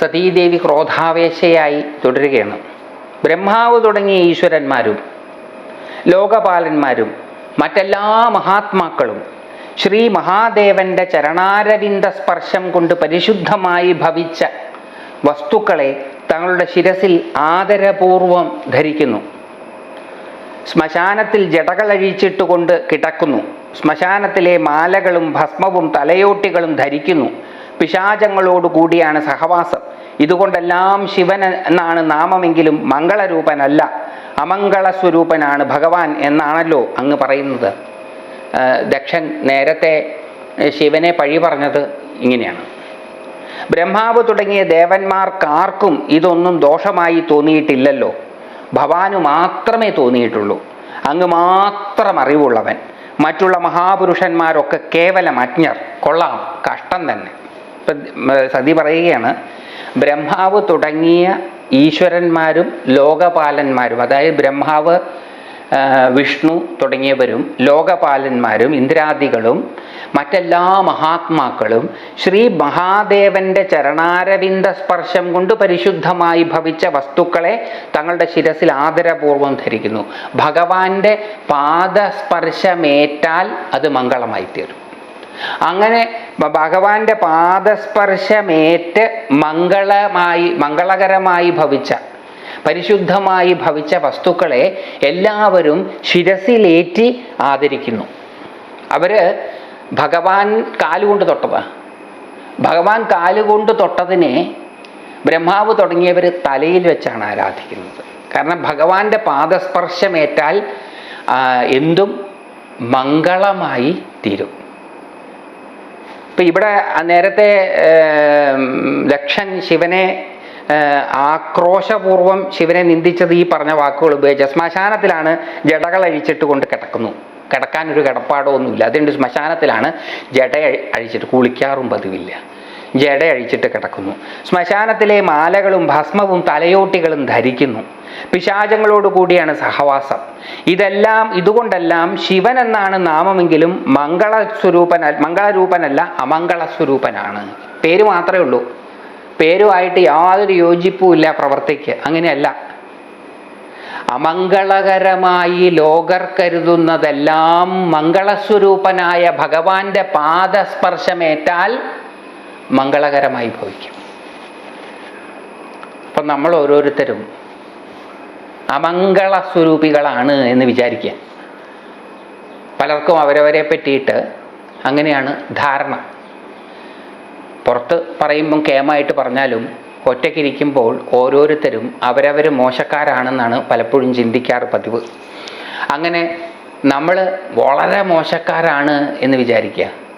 സതീദേവി ക്രോധാവേശയായി തുടരുകയാണ്. ബ്രഹ്മാവ് തുടങ്ങിയ ഈശ്വരന്മാരും ലോകപാലന്മാരും മറ്റെല്ലാ മഹാത്മാക്കളും ശ്രീ മഹാദേവന്റെ ചരണാരവിന്ദ സ്പർശം കൊണ്ട് പരിശുദ്ധമായി ഭവിച്ച വസ്തുക്കളെ തങ്ങളുടെ ശിരസിൽ ആദരപൂർവം ധരിക്കുന്നു. ശ്മശാനത്തിൽ ജടകളഴിച്ചിട്ടുകൊണ്ട് കിടക്കുന്നു. ശ്മശാനത്തിലെ മാലകളും ഭസ്മവും തലയോട്ടികളും ധരിക്കുന്നു. പിശാചങ്ങളോട് കൂടിയാണ് സഹവാസം. ഇതുകൊണ്ടെല്ലാം ശിവൻ എന്നാണ് നാമമെങ്കിലും മംഗളരൂപനല്ല അമംഗള സ്വരൂപനാണ് ഭഗവാൻ എന്നാണല്ലോ അങ്ങ് പറയുന്നത്. ദക്ഷൻ നേരത്തെ ശിവനെ പഴി പറഞ്ഞത് ഇങ്ങനെയാണ്. ബ്രഹ്മാവ് തുടങ്ങിയ ദേവന്മാർക്കാർക്കും ഇതൊന്നും ദോഷമായി തോന്നിയിട്ടില്ലല്ലോ. ഭവാനു മാത്രമേ തോന്നിയിട്ടുള്ളൂ. അങ്ങ് മാത്രം അറിവുള്ളവൻ. മറ്റുള്ള മഹാപുരുഷന്മാരൊക്കെ കേവലം അജ്ഞർ. കൊള്ളാം. കഷ്ടം തന്നെ. സതി പറയുകയാണ് ബ്രഹ്മാവ് തുടങ്ങിയ ഈശ്വരന്മാരും ലോകപാലന്മാരും അതായത് ബ്രഹ്മാവ് വിഷ്ണു തുടങ്ങിയവരും ലോകപാലന്മാരും ഇന്ദ്രാദികളും മറ്റെല്ലാ മഹാത്മാക്കളും ശ്രീ മഹാദേവന്റെ ചരണാരവിന്ദ സ്പർശം കൊണ്ട് പരിശുദ്ധമായി ഭവിച്ച വസ്തുക്കളെ തങ്ങളുടെ ശിരസിൽ ആദരപൂർവം ധരിക്കുന്നു. ഭഗവാന്റെ പാദസ്പർശമേറ്റാൽ അത് മംഗളമായി തീരും അങ്ങനെ ഭഗവാന്റെ പാദസ്പർശമേറ്റ് മംഗളമായി മംഗളകരമായി ഭവിച്ച പരിശുദ്ധമായി ഭവിച്ച വസ്തുക്കളെ എല്ലാവരും ശിരസിലേറ്റി ആദരിക്കുന്നു. അവർ ഭഗവാൻ കാലുകൊണ്ട് തൊട്ടത്. ഭഗവാൻ കാലുകൊണ്ട് തൊട്ടതിനെ ബ്രഹ്മാവ് തുടങ്ങിയവർ തലയിൽ വെച്ചാണ് ആരാധിക്കുന്നത്. കാരണം ഭഗവാന്റെ പാദസ്പർശമേറ്റാൽ എന്തും മംഗളമായി തീരും. ഇപ്പം ഇവിടെ നേരത്തെ ലക്ഷൻ ശിവനെ ആക്രോശപൂർവം ശിവനെ നിന്ദിച്ചത് ഈ പറഞ്ഞ വാക്കുകൾ ഉപയോഗിച്ച ശ്മശാനത്തിലാണ് ജടകൾ അഴിച്ചിട്ട് കൊണ്ട് കിടക്കുന്നു. കിടക്കാനൊരു കിടപ്പാടോ ഒന്നുമില്ല അതുകൊണ്ട് ശ്മശാനത്തിലാണ് ജട അഴി- അഴിച്ചിട്ട് കുളിക്കാറും പതിവില്ല. ജട അഴിച്ചിട്ട് കിടക്കുന്നു. ശ്മശാനത്തിലെ മാലകളും ഭസ്മവും തലയോട്ടികളും ധരിക്കുന്നു. പിശാചങ്ങളോട് കൂടിയാണ് സഹവാസം. ഇതെല്ലാം ഇതുകൊണ്ടെല്ലാം ശിവൻ എന്നാണ് നാമമെങ്കിലും മംഗള സ്വരൂപന മംഗളരൂപനല്ല അമംഗള സ്വരൂപനാണ് പേര് മാത്രമേ ഉള്ളൂ. പേരുമായിട്ട് യാതൊരു യോജിപ്പും ഇല്ല പ്രവർത്തിക്ക്. അങ്ങനെയല്ല. അമംഗളകരമായി ലോകർ കരുതുന്നതെല്ലാം മംഗളസ്വരൂപനായ ഭഗവാന്റെ പാദസ്പർശമേറ്റാൽ മംഗളകരമായി ഭവിക്കും. അപ്പം നമ്മൾ ഓരോരുത്തരും അമംഗള സ്വരൂപികളാണ് എന്ന് വിചാരിക്കുക. പലർക്കും അവരവരെ പറ്റിയിട്ട് അങ്ങനെയാണ് ധാരണ. പുറത്ത് പറയുമ്പം കേമായിട്ട് പറഞ്ഞാലും ഒറ്റയ്ക്കിരിക്കുമ്പോൾ ഓരോരുത്തരും അവരവർ മോശക്കാരാണെന്നാണ് പലപ്പോഴും ചിന്തിക്കാറ് പതിവ്. അങ്ങനെ നമ്മൾ വളരെ മോശക്കാരാണ് എന്ന് വിചാരിക്കുക.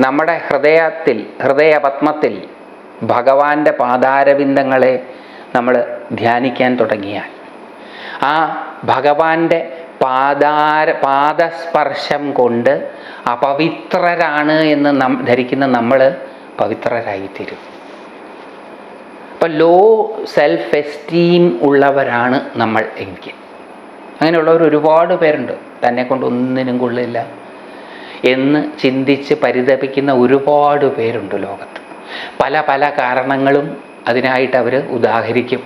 നമ്മുടെ ഹൃദയത്തിൽ ഹൃദയപത്മത്തിൽ ഭഗവാന്റെ പാദാരവിന്ദങ്ങളെ നമ്മൾ ധ്യാനിക്കാൻ തുടങ്ങിയാൽ ആ ഭഗവാന്റെ പാദാര പാദസ്പർശം കൊണ്ട് അപവിത്രരാണ് എന്ന് നം ധരിക്കുന്ന നമ്മൾ പവിത്രരായിത്തീരും. അപ്പം ലോ സെൽഫ് എസ്റ്റീം ഉള്ളവരാണ് നമ്മൾ എങ്കിൽ. അങ്ങനെയുള്ളവർ ഒരുപാട് പേരുണ്ട്. തന്നെ കൊണ്ട് ഒന്നിനും കൊള്ളില്ല. എന്ന് ചിന്തിച്ച് പരിതപിക്കുന്ന ഒരുപാട് പേരുണ്ട് ലോകത്ത്. പല പല കാരണങ്ങളും അതിനായിട്ട് അവർ ഉദാഹരിക്കും.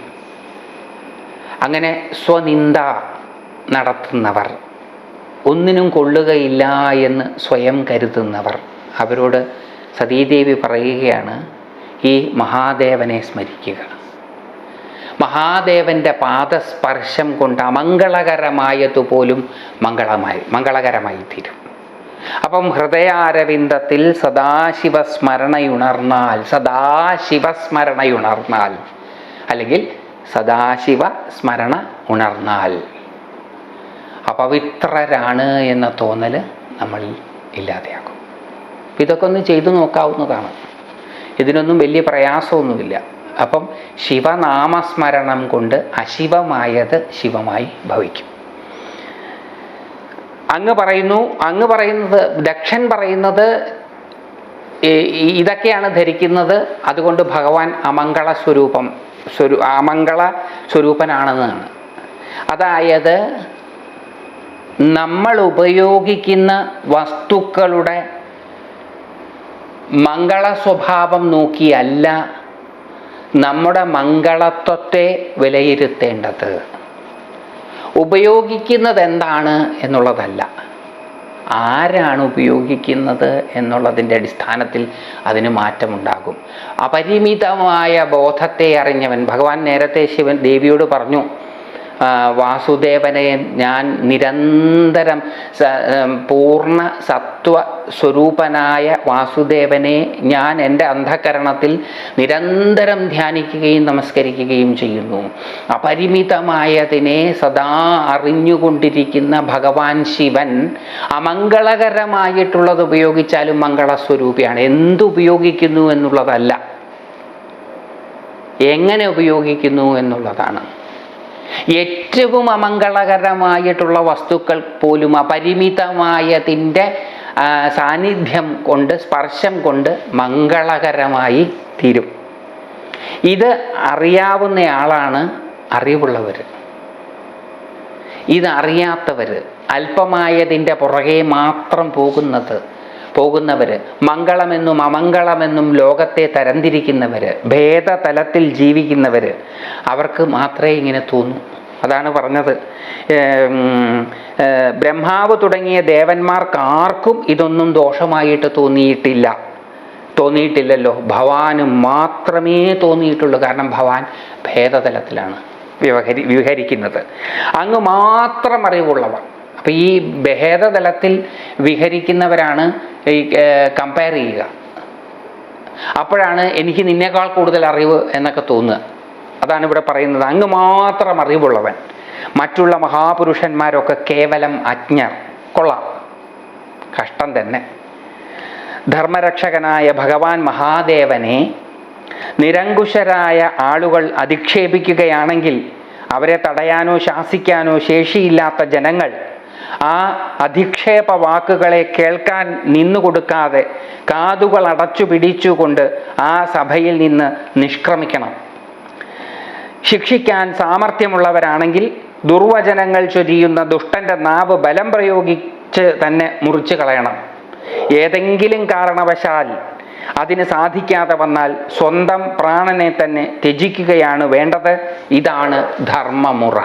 അങ്ങനെ സ്വനിന്ദ നടത്തുന്നവർ ഒന്നിനും കൊള്ളുകയില്ല എന്ന് സ്വയം കരുതുന്നവർ അവരോട് സതീദേവി പറയുകയാണ് ഈ മഹാദേവനെ സ്മരിക്കുക. മഹാദേവന്റെ പാദസ്പർശം കൊണ്ട് അമംഗളകരമായതുപോലും മംഗളമായി മംഗളകരമായി തീരും അപ്പം ഹൃദയാരവിന്ദത്തിൽ സദാശിവസ്മരണയുണർന്നാൽ സദാശിവസ്മരണയുണർന്നാൽ അല്ലെങ്കിൽ സദാശിവ സ്മരണ ഉണർന്നാൽ അപവിത്രരാണ് എന്ന തോന്നൽ നമ്മൾ ഇല്ലാതെയാകും അപ്പം ഇതൊക്കെ ഒന്ന് ചെയ്തു നോക്കാവുന്നതാണ്. ഇതിനൊന്നും വലിയ പ്രയാസമൊന്നുമില്ല. അപ്പം ശിവനാമസ്മരണം കൊണ്ട് അശിവമായത് ശിവമായി ഭവിക്കും. അങ്ങ് പറയുന്നു അങ്ങ് പറയുന്നത് ദക്ഷൻ പറയുന്നത് ഇതൊക്കെയാണ് ധരിക്കുന്നത്. അതുകൊണ്ട് ഭഗവാൻ അമംഗള സ്വരൂപം സ്വരൂ അമംഗള സ്വരൂപനാണെന്നാണ് അതായത് നമ്മൾ ഉപയോഗിക്കുന്ന വസ്തുക്കളുടെ മംഗള സ്വഭാവം നോക്കിയല്ല നമ്മുടെ മംഗളത്വത്തെ വിലയിരുത്തേണ്ടത്. ഉപയോഗിക്കുന്നത് എന്താണ് എന്നുള്ളതല്ല. ആരാണ് ഉപയോഗിക്കുന്നത് എന്നുള്ളതിന്റെ അടിസ്ഥാനത്തിൽ അതിന് മാറ്റമുണ്ടാകും. അപരിമിതമായ ബോധത്തെ അറിഞ്ഞവൻ ഭഗവാൻ നേരത്തെ ശിവൻ ദേവിയോട് പറഞ്ഞു വാസുദേവനെ ഞാൻ നിരന്തരം പൂർണ സത്വ സ്വരൂപനായ വാസുദേവനെ ഞാൻ എന്റെ അന്ധകരണത്തിൽ നിരന്തരം ധ്യാനിക്കുകയും നമസ്കരിക്കുകയും ചെയ്യുന്നു. അപരിമിതമായതിനെ സദാ അറിഞ്ഞുകൊണ്ടിരിക്കുന്ന ഭഗവാൻ ശിവൻ അമംഗളകരമായിട്ടുള്ളത് ഉപയോഗിച്ചാലും മംഗളസ്വരൂപിയാണ്. എന്തുപയോഗിക്കുന്നു എന്നുള്ളതല്ല. എങ്ങനെ ഉപയോഗിക്കുന്നു എന്നുള്ളതാണ്. ഏറ്റവും അമംഗളകരമായിട്ടുള്ള വസ്തുക്കൾ പോലും അപരിമിതമായതിന്റെ സാന്നിധ്യം കൊണ്ട് സ്പർശം കൊണ്ട് മംഗളകരമായി തീരും. ഇത് അറിയാവുന്ന അറിയാവുന്നയാളാണ് അറിവുള്ളവർ. ഇതറിയാത്തവർ അല്പമായതിന്റെ പുറകെ മാത്രം പോകുന്നത് പോകുന്നവർ മംഗളമെന്നും അമംഗളമെന്നും ലോകത്തെ തരംതിരിക്കുന്നവർ ഭേദതലത്തിൽ ജീവിക്കുന്നവർ അവർക്ക് മാത്രമേ ഇങ്ങനെ തോന്നൂ. അതാണ് പറഞ്ഞത്. ബ്രഹ്മാവ് തുടങ്ങിയ ദേവന്മാർക്ക് ആർക്കും ഇതൊന്നും ദോഷമായിട്ട് തോന്നിയിട്ടില്ല. തോന്നിയിട്ടില്ലല്ലോ. ഭവാന് മാത്രമേ തോന്നിയിട്ടുള്ളൂ. കാരണം ഭവാൻ ഭേദതലത്തിലാണ് വ്യവഹരി വിഹരിക്കുന്നത് അങ്ങ് മാത്രം അറിവുള്ളവർ. അപ്പം ഈ ഭേദതലത്തിൽ വിഹരിക്കുന്നവരാണ് ഈ കമ്പയർ ചെയ്യുക. അപ്പോഴാണ് എനിക്ക് നിന്നേക്കാൾ കൂടുതൽ അറിവ് എന്നൊക്കെ തോന്നുക. അതാണ് ഇവിടെ പറയുന്നത്. അങ്ങ് മാത്രം അറിവുള്ളവൻ. മറ്റുള്ള മഹാപുരുഷന്മാരൊക്കെ കേവലം അജ്ഞർ. കൊള്ളാം. കഷ്ടം തന്നെ. ധർമ്മരക്ഷകനായ ഭഗവാൻ മഹാദേവനെ നിരങ്കുശരായ ആളുകൾ അധിക്ഷേപിക്കുകയാണെങ്കിൽ അവരെ തടയാനോ ശാസിക്കാനോ ശേഷിയില്ലാത്ത ജനങ്ങൾ ആ അധിക്ഷേപ വാക്കുകളെ കേൾക്കാൻ നിന്നു കൊടുക്കാതെ കാതുകൾ അടച്ചു പിടിച്ചുകൊണ്ട് ആ സഭയിൽ നിന്ന് നിഷ്ക്രമിക്കണം. ശിക്ഷിക്കാൻ സാമർഥ്യമുള്ളവരാണെങ്കിൽ ദുർവചനങ്ങൾ ചൊരിയുന്ന ദുഷ്ടന്റെ നാവ് ബലം പ്രയോഗിച്ച് തന്നെ മുറിച്ചു കളയണം. ഏതെങ്കിലും കാരണവശാൽ അതിന് സാധിക്കാതെ വന്നാൽ സ്വന്തം പ്രാണനെ തന്നെ ത്യജിക്കുകയാണ് വേണ്ടത്. ഇതാണ് ധർമ്മമുറ.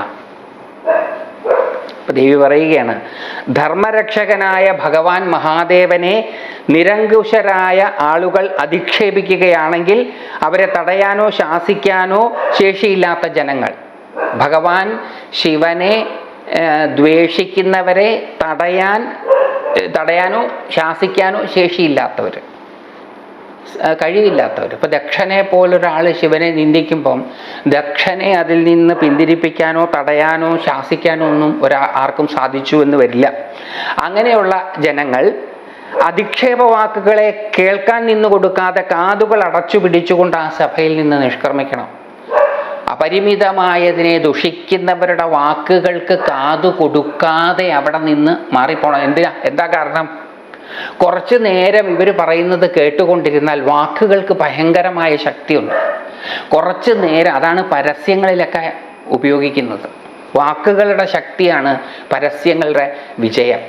അപ്പൊ ദേവി പറയുകയാണ് ധർമ്മരക്ഷകനായ ഭഗവാൻ മഹാദേവനെ നിരങ്കുശരായ ആളുകൾ അധിക്ഷേപിക്കുകയാണെങ്കിൽ അവരെ തടയാനോ ശാസിക്കാനോ ശേഷിയില്ലാത്ത ജനങ്ങൾ. ഭഗവാൻ ശിവനെ ദ്വേഷിക്കുന്നവരെ തടയാൻ തടയാനോ ശാസിക്കാനോ ശേഷിയില്ലാത്തവർ കഴിവില്ലാത്തവർ ഇപ്പോൾ ദക്ഷനെ പോലൊരാൾ ശിവനെ നിന്ദിക്കുമ്പം ദക്ഷനെ അതിൽ നിന്ന് പിന്തിരിപ്പിക്കാനോ തടയാനോ ശാസിക്കാനോ ഒന്നും ഒരാ ആർക്കും സാധിച്ചു എന്ന് വരില്ല. അങ്ങനെയുള്ള ജനങ്ങൾ അധിക്ഷേപ വാക്കുകളെ കേൾക്കാൻ നിന്ന് കൊടുക്കാതെ കാതുകൾ അടച്ചു പിടിച്ചുകൊണ്ട് ആ സഭയിൽ നിന്ന് നിഷ്ക്രമിക്കണം അപരിമിതമായതിനെ ദുഷിക്കുന്നവരുടെ വാക്കുകൾക്ക് കാതു കൊടുക്കാതെ അവിടെ നിന്ന് മാറിപ്പോണം. എന്തിനാ? എന്താ കാരണം? കുറച്ചു നേരം ഇവർ പറയുന്നത് കേട്ടുകൊണ്ടിരുന്നാൽ വാക്കുകൾക്ക് ഭയങ്കരമായ ശക്തിയുണ്ട്. കുറച്ച് നേരം അതാണ് പരസ്യങ്ങളിലൊക്കെ ഉപയോഗിക്കുന്നത്. വാക്കുകളുടെ ശക്തിയാണ് പരസ്യങ്ങളുടെ വിജയം.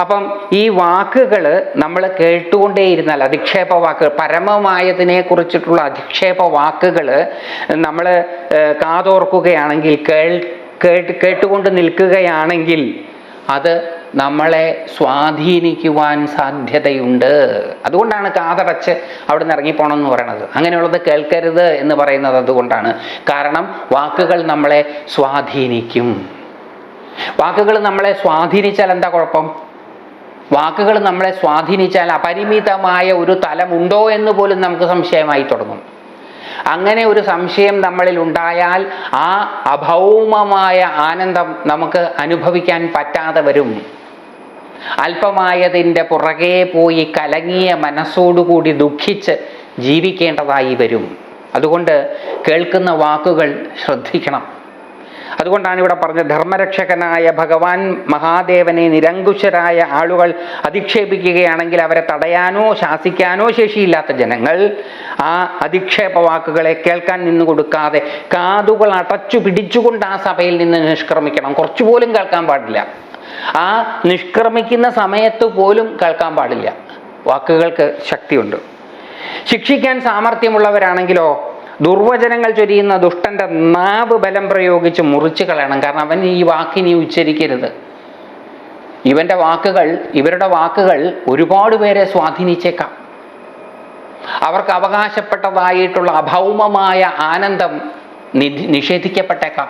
അപ്പം ഈ വാക്കുകൾ നമ്മൾ കേട്ടുകൊണ്ടേയിരുന്നാൽ അധിക്ഷേപ വാക്കുകൾ പരമമായതിനെ കുറിച്ചിട്ടുള്ള അധിക്ഷേപ വാക്കുകൾ നമ്മൾ കാതോർക്കുകയാണെങ്കിൽ കേൾ കേട്ട് കേട്ടുകൊണ്ട് നിൽക്കുകയാണെങ്കിൽ അത് നമ്മളെ സ്വാധീനിക്കുവാൻ സാധ്യതയുണ്ട്. അതുകൊണ്ടാണ് കാതടച്ച് അവിടെ നിന്ന് ഇറങ്ങിപ്പോണം എന്ന് പറയുന്നത് അങ്ങനെയുള്ളത് കേൾക്കരുത് എന്ന് പറയുന്നത് അതുകൊണ്ടാണ്. കാരണം വാക്കുകൾ നമ്മളെ സ്വാധീനിക്കും. വാക്കുകൾ നമ്മളെ സ്വാധീനിച്ചാൽ എന്താ കുഴപ്പം? വാക്കുകൾ നമ്മളെ സ്വാധീനിച്ചാൽ അപരിമിതമായ ഒരു തലമുണ്ടോ എന്ന് പോലും നമുക്ക് സംശയമായി തുടങ്ങും. അങ്ങനെ ഒരു സംശയം നമ്മളിൽ ഉണ്ടായാൽ ആ അഭൗമമായ ആനന്ദം നമുക്ക് അനുഭവിക്കാൻ പറ്റാതെ വരും. അല്പമായതിന്റെ പുറകെ പോയി കലങ്ങിയ മനസ്സോടുകൂടി ദുഃഖിച്ച് ജീവിക്കേണ്ടതായി വരും. അതുകൊണ്ട് കേൾക്കുന്ന വാക്കുകൾ ശ്രദ്ധിക്കണം. അതുകൊണ്ടാണ് ഇവിടെ പറഞ്ഞ ധർമ്മരക്ഷകനായ ഭഗവാൻ മഹാദേവനെ നിരങ്കുശരായ ആളുകൾ അധിക്ഷേപിക്കുകയാണെങ്കിൽ അവരെ തടയാനോ ശാസിക്കാനോ ശേഷിയില്ലാത്ത ജനങ്ങൾ ആ അധിക്ഷേപ വാക്കുകളെ കേൾക്കാൻ നിന്ന് കൊടുക്കാതെ കാതുകൾ അടച്ചു പിടിച്ചുകൊണ്ട് ആ സഭയിൽ നിന്ന് നിഷ്ക്രമിക്കണം. കുറച്ചുപോലും കേൾക്കാൻ പാടില്ല. ആ നിഷ്ക്രമിക്കുന്ന സമയത്ത് പോലും കേൾക്കാൻ പാടില്ല. വാക്കുകൾക്ക് ശക്തിയുണ്ട്. ശിക്ഷിക്കാൻ സാമർഥ്യമുള്ളവരാണെങ്കിലോ ദുർവചനങ്ങൾ ചൊരിയുന്ന ദുഷ്ടന്റെ നാവ് ബലം പ്രയോഗിച്ച് മുറിച്ചു കളയണം. കാരണം അവൻ ഈ വാക്കിനി ഉച്ചരിക്കരുത്. ഇവന്റെ വാക്കുകൾ ഇവരുടെ വാക്കുകൾ ഒരുപാട് പേരെ സ്വാധീനിച്ചേക്കാം. അവർക്ക് അവകാശപ്പെട്ടതായിട്ടുള്ള അഭൗമമായ ആനന്ദം നിഷേധിക്കപ്പെട്ടേക്കാം.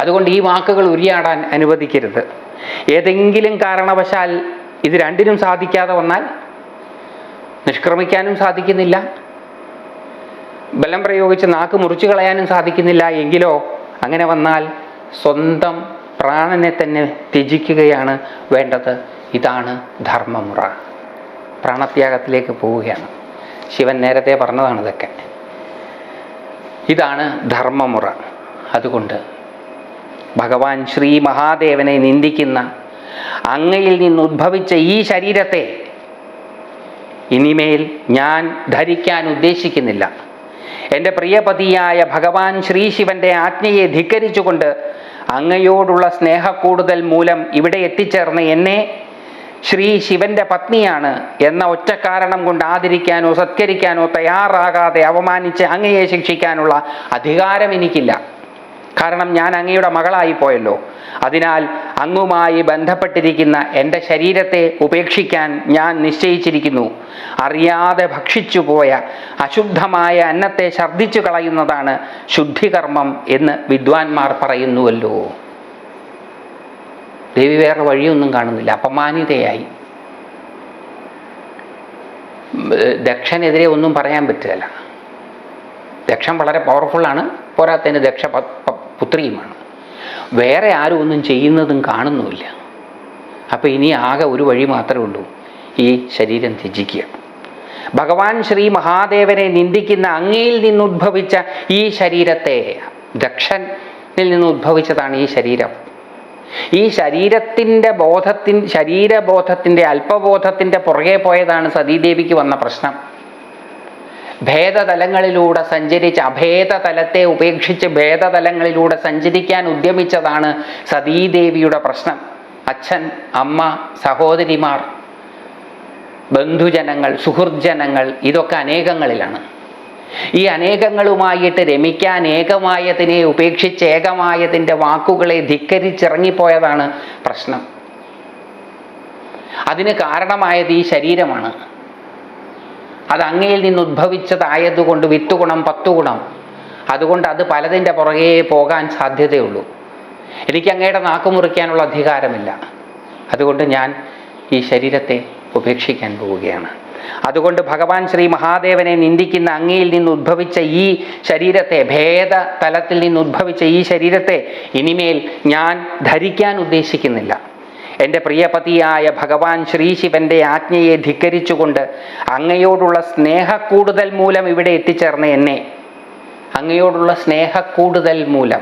അതുകൊണ്ട് ഈ വാക്കുകൾ ഉരിയാടാൻ അനുവദിക്കരുത്. ഏതെങ്കിലും കാരണവശാൽ ഇത് രണ്ടിനും സാധിക്കാതെ വന്നാൽ നിഷ്ക്രമിക്കാനും സാധിക്കുന്നില്ല. ബലം പ്രയോഗിച്ച് നാക്ക് മുറിച്ചു കളയാനും സാധിക്കുന്നില്ല എങ്കിലോ അങ്ങനെ വന്നാൽ സ്വന്തം പ്രാണനെ തന്നെ ത്യജിക്കുകയാണ് വേണ്ടത്. ഇതാണ് ധർമ്മമുറ. പ്രാണത്യാഗത്തിലേക്ക് പോവുകയാണ്. ശിവൻ നേരത്തെ പറഞ്ഞതാണ് ഇതൊക്കെ. ഇതാണ് ധർമ്മമുറ. അതുകൊണ്ട് ഭഗവാൻ ശ്രീ മഹാദേവനെ നിന്ദിക്കുന്ന അങ്ങയിൽ നിന്ന് ഉദ്ഭവിച്ച ഈ ശരീരത്തെ ഇനിമേൽ ഞാൻ ധരിക്കാൻ ഉദ്ദേശിക്കുന്നില്ല. എന്റെ പ്രിയപതിയായ ഭഗവാൻ ശ്രീ ശിവന്റെ ആജ്ഞയെ ധിക്കരിച്ചുകൊണ്ട് അങ്ങയോടുള്ള സ്നേഹക്കൂടുതൽ മൂലം ഇവിടെ എത്തിച്ചേർന്ന എന്നെ ശ്രീ ശിവന്റെ പത്നിയാണ് എന്ന ഒറ്റ കാരണം കൊണ്ട് ആദരിക്കാനോ സത്കരിക്കാനോ തയ്യാറാകാതെ അവമാനിച്ച് അങ്ങയെ ശിക്ഷിക്കാനുള്ള അധികാരം എനിക്കില്ല. കാരണം ഞാൻ അങ്ങയുടെ മകളായി പോയല്ലോ. അതിനാൽ അങ്ങുമായി ബന്ധപ്പെട്ടിരിക്കുന്ന എന്റെ ശരീരത്തെ ഉപേക്ഷിക്കാൻ ഞാൻ നിശ്ചയിച്ചിരിക്കുന്നു. അറിയാതെ ഭക്ഷിച്ചു പോയ അശുദ്ധമായ അന്നത്തെ ഛർദ്ദിച്ചു കളയുന്നതാണ് ശുദ്ധികർമ്മം എന്ന് വിദ്വാൻമാർ പറയുന്നുവല്ലോ. ദേവി വേറെ വഴിയൊന്നും കാണുന്നില്ല. അപമാനിതയായി. ദക്ഷനെതിരെ ഒന്നും പറയാൻ പറ്റുകയില്ല ദക്ഷൻ വളരെ പവർഫുള്ളാണ് പോരാത്തതിന് ദക്ഷ പുത്രിയുമാണ്. വേറെ ആരും ഒന്നും ചെയ്യുന്നതും കാണുന്നുമില്ല. അപ്പോൾ ഇനി ആകെ ഒരു വഴി മാത്രമേ ഉള്ളൂ ഈ ശരീരം ത്യജിക്കുക. ഭഗവാൻ ശ്രീ മഹാദേവനെ നിന്ദിക്കുന്ന അങ്ങയിൽ നിന്നുദ്ഭവിച്ച ഈ ശരീരത്തെ ദക്ഷനിൽ നിന്ന് ഉദ്ഭവിച്ചതാണ് ഈ ശരീരം. ഈ ശരീരത്തിന്റെ ബോധത്തിൻ ശരീരബോധത്തിന്റെ അല്പബോധത്തിന്റെ പുറകെ പോയതാണ് സതീദേവിക്ക് വന്ന പ്രശ്നം. ഭേദതലങ്ങളിലൂടെ സഞ്ചരിച്ച് അഭേദതലത്തെ ഉപേക്ഷിച്ച് ഭേദതലങ്ങളിലൂടെ സഞ്ചരിക്കാൻ ഉദ്യമിച്ചതാണ് സതീദേവിയുടെ പ്രശ്നം. അച്ഛൻ അമ്മ സഹോദരിമാർ ബന്ധുജനങ്ങൾ സുഹൃജനങ്ങൾ ഇതൊക്കെ അനേകങ്ങളിലാണ്. ഈ അനേകങ്ങളുമായിട്ട് രമിക്കാൻ ഏകമായതിനെ ഉപേക്ഷിച്ച് ഏകമായതിന്റെ വാക്കുകളെ ധിക്കരിച്ചിറങ്ങിപ്പോയതാണ് പ്രശ്നം. അതിന് കാരണമായത് ഈ ശരീരമാണ്. അത് അങ്ങയിൽ നിന്ന് ഉദ്ഭവിച്ചതായതുകൊണ്ട് വിത്ത് ഗുണം പത്ത് ഗുണം അതുകൊണ്ട് അത് പലതിന്റെ പുറകെ പോകാൻ സാധ്യതയുള്ളൂ. എനിക്ക് അങ്ങയുടെ നാക്ക് മുറിക്കാനുള്ള അധികാരമില്ല. അതുകൊണ്ട് ഞാൻ ഈ ശരീരത്തെ ഉപേക്ഷിക്കാൻ പോവുകയാണ്. അതുകൊണ്ട് ഭഗവാൻ ശ്രീ മഹാദേവനെ നിന്ദിക്കുന്ന അങ്ങയിൽ നിന്ന് ഉദ്ഭവിച്ച ഈ ശരീരത്തെ ഭേദ തലത്തിൽ നിന്ന് ഉദ്ഭവിച്ച ഈ ശരീരത്തെ ഇനിമേൽ ഞാൻ ധരിക്കാൻ ഉദ്ദേശിക്കുന്നില്ല. എന്റെ പ്രിയപതിയായ ഭഗവാൻ ശ്രീശിവന്റെ ആജ്ഞയെ ധിക്കരിച്ചുകൊണ്ട് അങ്ങയോടുള്ള സ്നേഹക്കൂടുതൽ മൂലം ഇവിടെ എത്തിച്ചേർന്ന എന്നെ. അങ്ങയോടുള്ള സ്നേഹക്കൂടുതൽ മൂലം.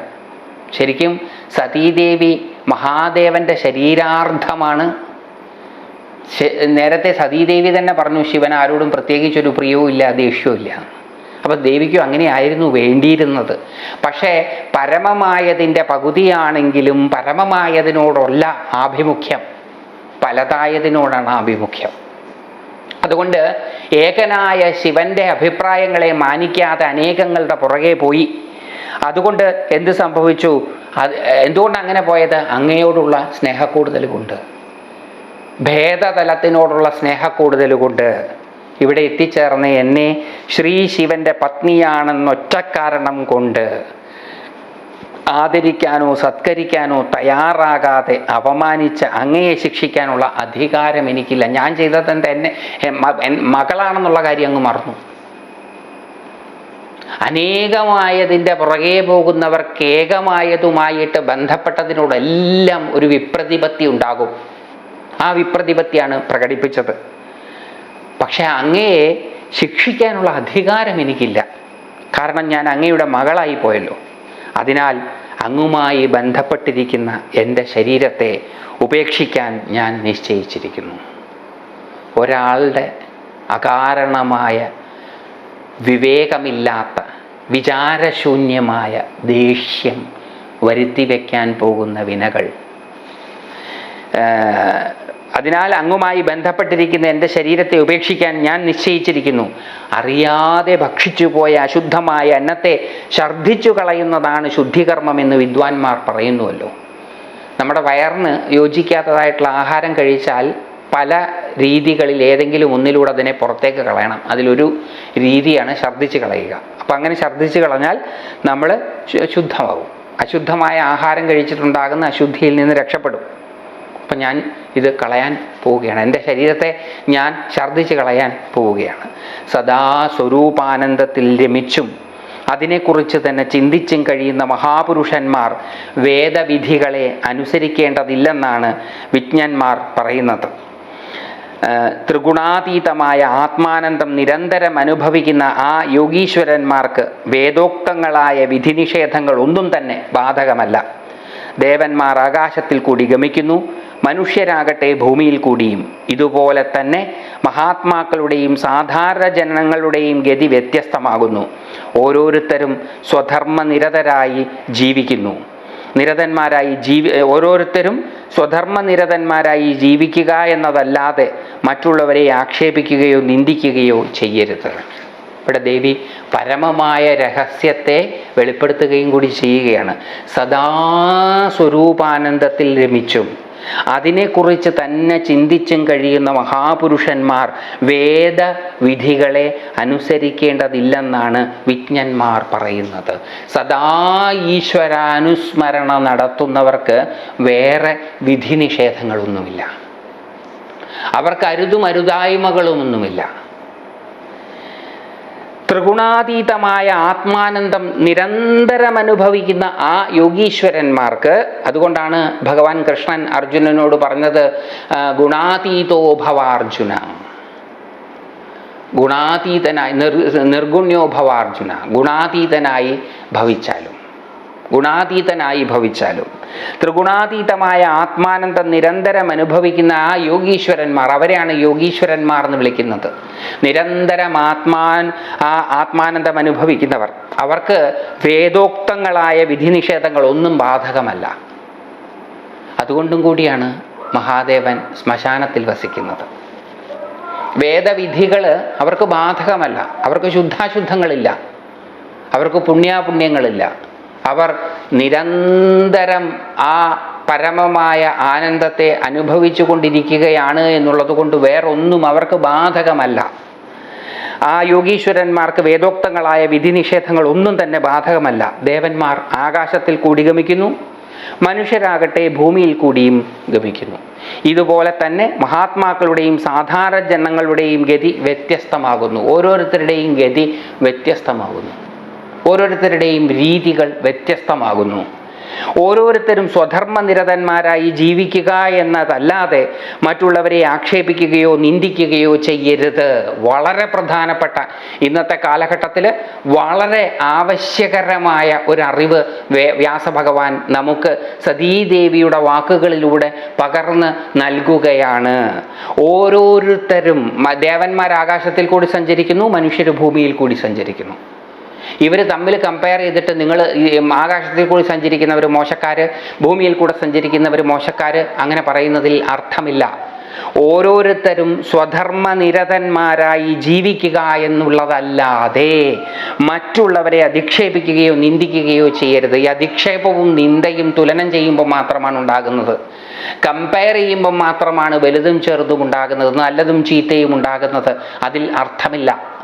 ശരിക്കും സതീദേവി മഹാദേവന്റെ ശരീരാർത്ഥമാണ് നേരത്തെ സതീദേവി തന്നെ പറഞ്ഞു ശിവൻ ആരോടും പ്രത്യേകിച്ചൊരു പ്രിയവും ഇല്ല ദേഷ്യവും ഇല്ല അപ്പം ദേവിക്കും അങ്ങനെയായിരുന്നു വേണ്ടിയിരുന്നത്. പക്ഷേ പരമമായതിന്റെ പകുതിയാണെങ്കിലും പരമമായതിനോടല്ല ആഭിമുഖ്യം. പലതായതിനോടാണ് ആഭിമുഖ്യം. അതുകൊണ്ട് ഏകനായ ശിവന്റെ അഭിപ്രായങ്ങളെ മാനിക്കാതെ അനേകങ്ങളുടെ പുറകെ പോയി. അതുകൊണ്ട് എന്ത് സംഭവിച്ചു? അത് എന്തുകൊണ്ട് അങ്ങനെ പോയത്? അങ്ങയോടുള്ള സ്നേഹക്കൂടുതൽ കൊണ്ട് ഭേദതലത്തിനോടുള്ള സ്നേഹക്കൂടുതൽ കൊണ്ട് ഇവിടെ എത്തിച്ചേർന്ന എന്നെ ശ്രീ ശിവന്റെ പത്നിയാണെന്നൊറ്റ കാരണം കൊണ്ട് ആദരിക്കാനോ സത്കരിക്കാനോ തയ്യാറാകാതെ അപമാനിച്ച് അങ്ങയെ ശിക്ഷിക്കാനുള്ള അധികാരം എനിക്കില്ല. ഞാൻ ചെയ്തത് എന്നെ മകളാണെന്നുള്ള കാര്യം അങ്ങ് മറന്നു. അനേകമായതിന്റെ പുറകെ പോകുന്നവർക്ക് ഏകമായതുമായിട്ട് ബന്ധപ്പെട്ടതിനോടെല്ലാം ഒരു വിപ്രതിപത്തി ഉണ്ടാകും. ആ വിപ്രതിപത്തിയാണ് പ്രകടിപ്പിച്ചത്. പക്ഷെ അങ്ങയെ ശിക്ഷിക്കാനുള്ള അധികാരം എനിക്കില്ല. കാരണം ഞാൻ അങ്ങയുടെ മകളായി പോയല്ലോ. അതിനാൽ അങ്ങുമായി ബന്ധപ്പെട്ടിരിക്കുന്ന എന്റെ ശരീരത്തെ ഉപേക്ഷിക്കാൻ ഞാൻ നിശ്ചയിച്ചിരിക്കുന്നു. ഒരാളുടെ അകാരണമായ വിവേകമില്ലാത്ത വിചാരശൂന്യമായ ദേഷ്യം വരുത്തി വയ്ക്കാൻ പോകുന്ന വിനകൾ അതിനാൽ അങ്ങുമായി ബന്ധപ്പെട്ടിരിക്കുന്ന എന്റെ ശരീരത്തെ ഉപേക്ഷിക്കാൻ ഞാൻ നിശ്ചയിച്ചിരിക്കുന്നു. അറിയാതെ ഭക്ഷിച്ചു പോയ അശുദ്ധമായ അന്നത്തെ ഛർദ്ദിച്ചു കളയുന്നതാണ് ശുദ്ധികർമ്മം എന്ന് വിദ്വാൻമാർ പറയുന്നുവല്ലോ. നമ്മുടെ വയറിന് യോജിക്കാത്തതായിട്ടുള്ള ആഹാരം കഴിച്ചാൽ പല രീതികളിൽ ഏതെങ്കിലും ഒന്നിലൂടെ അതിനെ പുറത്തേക്ക് കളയണം. അതിലൊരു രീതിയാണ് ഛർദ്ദിച്ച് കളയുക. അപ്പം അങ്ങനെ ഛർദ്ദിച്ച് കളഞ്ഞാൽ നമ്മൾ ശുദ്ധമാകും അശുദ്ധമായ ആഹാരം കഴിച്ചിട്ടുണ്ടാകുന്ന അശുദ്ധിയിൽ നിന്ന് രക്ഷപ്പെടും. അപ്പം ഞാൻ ഇത് കളയാൻ പോവുകയാണ്. എന്റെ ശരീരത്തെ ഞാൻ ഛർദ്ദിച്ച് കളയാൻ പോവുകയാണ്. സദാ സ്വരൂപാനന്ദത്തിൽ രമിച്ചും അതിനെക്കുറിച്ച് തന്നെ ചിന്തിച്ചും കഴിയുന്ന മഹാപുരുഷന്മാർ വേദവിധികളെ അനുസരിക്കേണ്ടതില്ലെന്നാണ് വിജ്ഞന്മാർ പറയുന്നത്. ത്രിഗുണാതീതമായ ആത്മാനന്ദം നിരന്തരം അനുഭവിക്കുന്ന ആ യോഗീശ്വരന്മാർക്ക് വേദോക്തങ്ങളായ വിധിനിഷേധങ്ങൾ ഒന്നും തന്നെ ബാധകമല്ല. ദേവന്മാർ ആകാശത്തിൽ കൂടി ഗമിക്കുന്നു. മനുഷ്യരാകട്ടെ ഭൂമിയിൽ കൂടിയും. ഇതുപോലെ തന്നെ മഹാത്മാക്കളുടെയും സാധാരണ ജനങ്ങളുടെയും ഗതി വ്യത്യസ്തമാകുന്നു. ഓരോരുത്തരും സ്വധർമ്മനിരതരായി ജീവിക്കുന്നു. നിരതന്മാരായി ജീവി ഓരോരുത്തരും സ്വധർമ്മനിരതന്മാരായി ജീവിക്കുക എന്നതല്ലാതെ മറ്റുള്ളവരെ ആക്ഷേപിക്കുകയോ നിന്ദിക്കുകയോ ചെയ്യരുത്. ഇവിടെ ദേവി പരമമായ രഹസ്യത്തെ വെളിപ്പെടുത്തുകയും കൂടി ചെയ്യുകയാണ്. സദാ സ്വരൂപാനന്ദത്തിൽ രമിച്ചും അതിനെക്കുറിച്ച് തന്നെ ചിന്തിച്ചും കഴിയുന്ന മഹാപുരുഷന്മാർ വേദവിധികളെ അനുസരിക്കേണ്ടതില്ലെന്നാണ് വിജ്ഞന്മാർ പറയുന്നത്. സദാ ഈശ്വരാനുസ്മരണ നടത്തുന്നവർക്ക് വേറെ വിധി നിഷേധങ്ങളൊന്നുമില്ല അവർക്ക് അരുതും അരുതായ്മകളുമൊന്നുമില്ല. ത്രിഗുണാതീതമായ ആത്മാനന്ദം നിരന്തരം അനുഭവിക്കുന്ന ആ യോഗീശ്വരന്മാർക്ക് അതുകൊണ്ടാണ് ഭഗവാൻ കൃഷ്ണൻ അർജുനനോട് പറഞ്ഞത് ഗുണാതീതോ ഭവാർജുന. ഗുണാതീതനായി നിർ നിർഗുണ്യോ ഭവാർജുന ഗുണാതീതനായി ഭവിച്ചാലും. ഗുണാതീതനായി ഭവിച്ചാലും. ത്രിഗുണാതീതമായ ആത്മാനന്ദം നിരന്തരം അനുഭവിക്കുന്ന ആ യോഗീശ്വരന്മാർ അവരെയാണ് യോഗീശ്വരന്മാർ എന്ന് വിളിക്കുന്നത്. നിരന്തരം ആത്മാൻ ആ ആത്മാനന്ദം അനുഭവിക്കുന്നവർ. അവർക്ക് വേദോക്തങ്ങളായ വിധിനിഷേധങ്ങൾ ഒന്നും ബാധകമല്ല. അതുകൊണ്ടും കൂടിയാണ് മഹാദേവൻ ശ്മശാനത്തിൽ വസിക്കുന്നത്. വേദവിധികൾ അവർക്ക് ബാധകമല്ല. അവർക്ക് ശുദ്ധാശുദ്ധങ്ങളില്ല. അവർക്ക് പുണ്യാപുണ്യങ്ങളില്ല. അവർ നിരന്തരം ആ പരമമായ ആനന്ദത്തെ അനുഭവിച്ചു കൊണ്ടിരിക്കുകയാണ് എന്നുള്ളത് കൊണ്ട് വേറൊന്നും അവർക്ക് ബാധകമല്ല. ആ യോഗീശ്വരന്മാർക്ക് വേദോക്തങ്ങളായ വിധിനിഷേധങ്ങൾ ഒന്നും തന്നെ ബാധകമല്ല. ദേവന്മാർ ആകാശത്തിൽ കൂടി ഗമിക്കുന്നു മനുഷ്യരാകട്ടെ ഭൂമിയിൽ കൂടിയും ഗമിക്കുന്നു. ഇതുപോലെ തന്നെ മഹാത്മാക്കളുടെയും സാധാരണ ജനങ്ങളുടെയും ഗതി വ്യത്യസ്തമാകുന്നു. ഓരോരുത്തരുടെയും ഗതി വ്യത്യസ്തമാകുന്നു. ഓരോരുത്തരുടെയും രീതികൾ വ്യത്യസ്തമാകുന്നു. ഓരോരുത്തരും സ്വധർമ്മനിരതന്മാരായി ജീവിക്കുക എന്നതല്ലാതെ മറ്റുള്ളവരെ ആക്ഷേപിക്കുകയോ നിന്ദിക്കുകയോ ചെയ്യരുത്. വളരെ പ്രധാനപ്പെട്ട ഇന്നത്തെ കാലഘട്ടത്തിൽ വളരെ ആവശ്യകരമായ ഒരു അറിവ് വ്യാസഭഗവാൻ നമുക്ക് സതീദേവിയുടെ വാക്കുകളിലൂടെ പകർന്ന് നൽകുകയാണ്. ഓരോരുത്തരും ദേവന്മാർ ആകാശത്തിൽ കൂടി സഞ്ചരിക്കുന്നു മനുഷ്യർ ഭൂമിയിൽ കൂടി സഞ്ചരിക്കുന്നു. ഇവർ തമ്മിൽ കമ്പയർ ചെയ്തിട്ട് നിങ്ങൾ ആകാശത്തിൽ കൂടി സഞ്ചരിക്കുന്നവർ മോശക്കാർ ഭൂമിയിൽ കൂടെ സഞ്ചരിക്കുന്നവർ മോശക്കാർ അങ്ങനെ പറയുന്നതിൽ അർത്ഥമില്ല. ഓരോരുത്തരും സ്വധർമ്മനിരതന്മാരായി ജീവിക്കുക എന്നുള്ളതല്ലാതെ മറ്റുള്ളവരെ അധിക്ഷേപിക്കുകയോ നിന്ദിക്കുകയോ ചെയ്യരുത്. ഈ അധിക്ഷേപവും നിന്ദയും തുലനം ചെയ്യുമ്പോൾ മാത്രമാണ് ഉണ്ടാകുന്നത്. കമ്പയർ ചെയ്യുമ്പോൾ മാത്രമാണ് വലുതും ചെറുതും ഉണ്ടാകുന്നത് നല്ലതും ചീത്തയും ഉണ്ടാകുന്നത്. അതിൽ അർത്ഥമില്ല.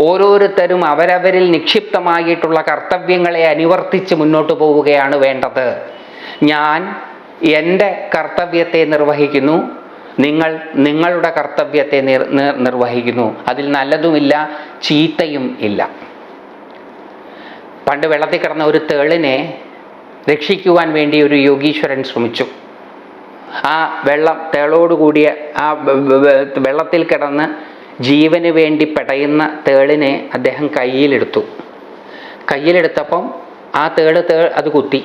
ഓരോരുത്തരും അവരവരിൽ നിക്ഷിപ്തമായിട്ടുള്ള കർത്തവ്യങ്ങളെ അനുവർത്തിച്ച് മുന്നോട്ട് പോവുകയാണ് വേണ്ടത്. ഞാൻ എന്റെ കർത്തവ്യത്തെ നിർവഹിക്കുന്നു നിങ്ങൾ നിങ്ങളുടെ കർത്തവ്യത്തെ നിർ നിർ- നിർവഹിക്കുന്നു. അതിൽ നല്ലതുമില്ല ചീത്തയും ഇല്ല. പണ്ട് വെള്ളത്തിൽ കിടന്ന ഒരു തേളിനെ രക്ഷിക്കുവാൻ വേണ്ടി ഒരു യോഗീശ്വരൻ ശ്രമിച്ചു. ആ വെള്ളം തേളോടുകൂടിയ ആ വെള്ളത്തിൽ കിടന്ന് ജീവന് വേണ്ടി പെടയുന്ന തേളിനെ അദ്ദേഹം കയ്യിലെടുത്തു. കയ്യിലെടുത്തപ്പം ആ തേൾ തേൾ അത് കുത്തി.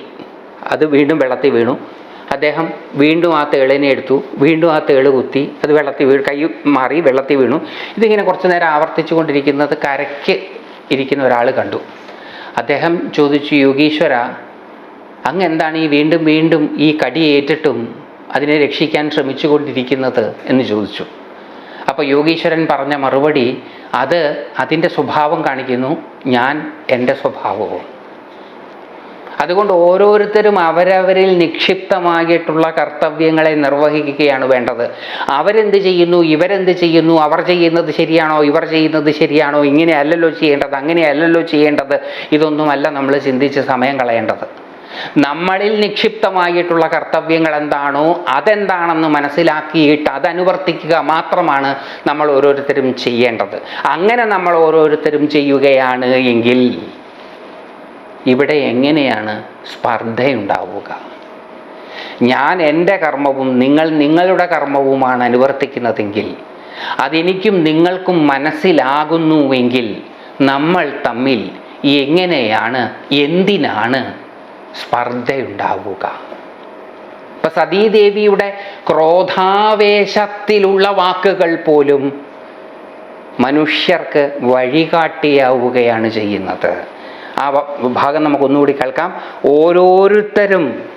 അത് വീണ്ടും വെള്ളത്തിൽ വീണു. അദ്ദേഹം വീണ്ടും ആ തേളിനെ എടുത്തു. വീണ്ടും ആ തേൾ കുത്തി. അത് വെള്ളത്തിൽ വീണു കൈ മാറി വെള്ളത്തിൽ വീണു. ഇതിങ്ങനെ കുറച്ച് നേരം ആവർത്തിച്ചു കൊണ്ടിരിക്കുന്നത് കരയ്ക്ക് ഇരിക്കുന്ന ഒരാൾ കണ്ടു. അദ്ദേഹം ചോദിച്ചു യോഗീശ്വര അങ്ങ് എന്താണ് ഈ വീണ്ടും വീണ്ടും ഈ കടി ഏറ്റിട്ടും അതിനെ രക്ഷിക്കാൻ ശ്രമിച്ചുകൊണ്ടിരിക്കുന്നത്? എന്ന് ചോദിച്ചു. അപ്പോൾ യോഗീശ്വരൻ പറഞ്ഞ മറുപടി അത് അതിന്റെ സ്വഭാവം കാണിക്കുന്നു ഞാൻ എന്റെ സ്വഭാവവും. അതുകൊണ്ട് ഓരോരുത്തരും അവരവരിൽ നിക്ഷിപ്തമായിട്ടുള്ള കർത്തവ്യങ്ങളെ നിർവഹിക്കുകയാണ് വേണ്ടത്. അവരെന്ത് ചെയ്യുന്നു ഇവരെന്ത് ചെയ്യുന്നു അവർ ചെയ്യുന്നത് ശരിയാണോ ഇവർ ചെയ്യുന്നത് ശരിയാണോ ഇങ്ങനെ അല്ലല്ലോ ചെയ്യേണ്ടത് അങ്ങനെ അല്ലല്ലോ ചെയ്യേണ്ടത് ഇതൊന്നുമല്ല നമ്മൾ ചിന്തിച്ച് സമയം കളയേണ്ടത്. നമ്മളിൽ നിക്ഷിപ്തമായിട്ടുള്ള കർത്തവ്യങ്ങൾ എന്താണോ അതെന്താണെന്ന് മനസ്സിലാക്കിയിട്ട് അതനുവർത്തിക്കുക മാത്രമാണ് നമ്മൾ ഓരോരുത്തരും ചെയ്യേണ്ടത്. അങ്ങനെ നമ്മൾ ഓരോരുത്തരും ചെയ്യുകയാണ് എങ്കിൽ ഇവിടെ എങ്ങനെയാണ് സ്പർദ്ധയുണ്ടാവുക? ഞാൻ എന്റെ കർമ്മവും നിങ്ങൾ നിങ്ങളുടെ കർമ്മവുമാണ് അനുവർത്തിക്കുന്നതെങ്കിൽ അതെനിക്കും നിങ്ങൾക്കും മനസ്സിലാകുന്നുവെങ്കിൽ നമ്മൾ തമ്മിൽ എങ്ങനെയാണ് എന്തിനാണ് സ്പർദ്ധയുണ്ടാവുക. ഇപ്പൊ സതീദേവിയുടെ ക്രോധാവേശത്തിലുള്ള വാക്കുകൾ പോലും മനുഷ്യർക്ക് വഴികാട്ടിയാവുകയാണ് ചെയ്യുന്നത്. ആ ഭാഗം നമുക്കൊന്നുകൂടി കേൾക്കാം. ഓരോരുത്തരും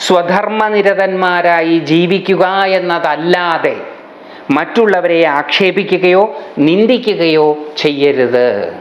സ്വധർമ്മനിരതന്മാരായി ജീവിക്കുക എന്നതല്ലാതെ മറ്റുള്ളവരെ ആക്ഷേപിക്കുകയോ നിന്ദിക്കുകയോ ചെയ്യരുത്.